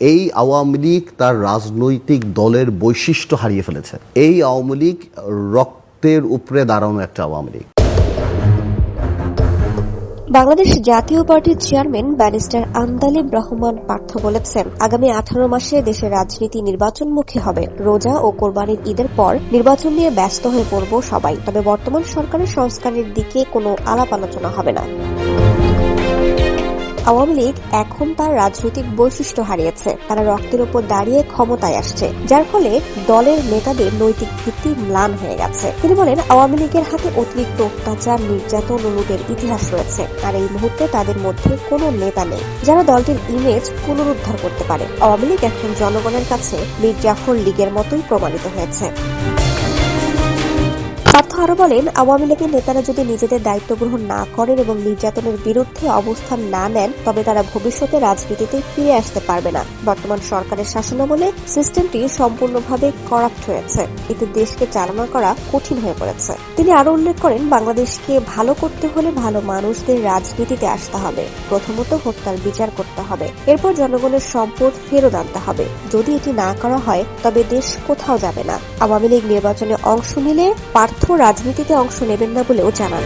এই আওয়ামী লীগ তার রাজনৈতিক দলের বৈশিষ্ট্য হারিয়ে ফেলেছে। এই আওয়ামী লীগ রক্তের উপরে দাঁড়ানো একটা আওয়ামী লীগ। বাংলাদেশ জাতীয় পার্টির চেয়ারম্যান ব্যারিস্টার আন্দালিব রহমান পার্থ বলেছেন, আগামী আঠারো মাসে দেশের রাজনীতি নির্বাচনমুখী হবে। রোজা ও কোরবানির ঈদের পর নির্বাচন নিয়ে ব্যস্ত হয়ে পড়ব সবাই। তবে বর্তমান সরকারের সংস্কারের দিকে কোনো আলাপ আলোচনা হবে না। আওয়ামী লীগ এখন তার রাজনৈতিক বৈশিষ্ট্য হারিয়েছে। তারা রক্তের উপর দাঁড়িয়ে ক্ষমতায় আসছে, যার ফলে দলের নেতাদের নৈতিক ভিত্তি ম্লান হয়ে গেছে। তিনি বলেন, আওয়ামী লীগের হাতে অতিরিক্ত অত্যাচার, নির্যাতন ও লুটের ইতিহাস রয়েছে, আর এই মুহূর্তে তাদের মধ্যে কোনো নেতা নেই, যারা দলটির ইমেজ পুনরুদ্ধার করতে পারে। আওয়ামী লীগ এখন জনগণের কাছে মীর জাফর লীগের মতোই প্রমাণিত হয়েছে। পার্থ আরও বলেন, আওয়ামী লীগের নেতারা যদি নিজেদের দায়িত্ব গ্রহণ না করেন এবং নির্যাতনের বিরুদ্ধে অবস্থান না নেন, তবে তারা ভবিষ্যতে রাজনীতিতে ফিরে আসতে পারবে না। বর্তমান সরকারের শাসনামলে সিস্টেমটি সম্পূর্ণভাবে করাপ্ট হয়েছে। এতে দেশকে চালনা করা কঠিন হয়ে পড়েছে। তিনি আরও উল্লেখ করেন, বাংলাদেশকে ভালো করতে হলে ভালো মানুষদের রাজনীতিতে আসতে হবে। প্রথমত হত্যার বিচার করতে হবে। এরপর জনগণের সম্পদ ফেরত আনতে হবে। যদি এটি না করা হয়, তবে দেশ কোথাও যাবে না। আওয়ামী লীগ নির্বাচনে অংশ নিলে পার্থ রাজনীতিতে অংশ নেবেন না বলেও জানান।